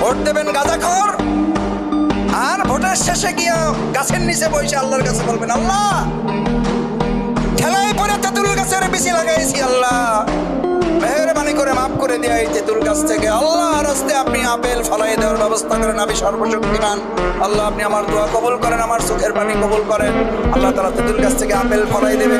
Vote দেবেন গাঁজাখর। আর ভোটের শেষে গিয়া গাছের নিচে বসে আল্লাহর কাছে বলবেন, আল্লাহ, খেলায় পরে তেঁতুল গাছের বেশি লাগাইছি, আল্লাহ। মেহরবানি করে মাফ করে দেয়া এই তেঁতুল গাছ থেকে আল্লাহ রাস্তে আপনি আপেল ফলাই দেওয়ার ব্যবস্থা করেন, আমি সর্বশক্তিমান। আল্লাহ, আপনি আমার দোয়া কবুল করেন, আমার চোখের পানি কবুল করেন। আল্লাহ তালা তেঁতুল গাছ থেকে আপেল ফলাই দেবে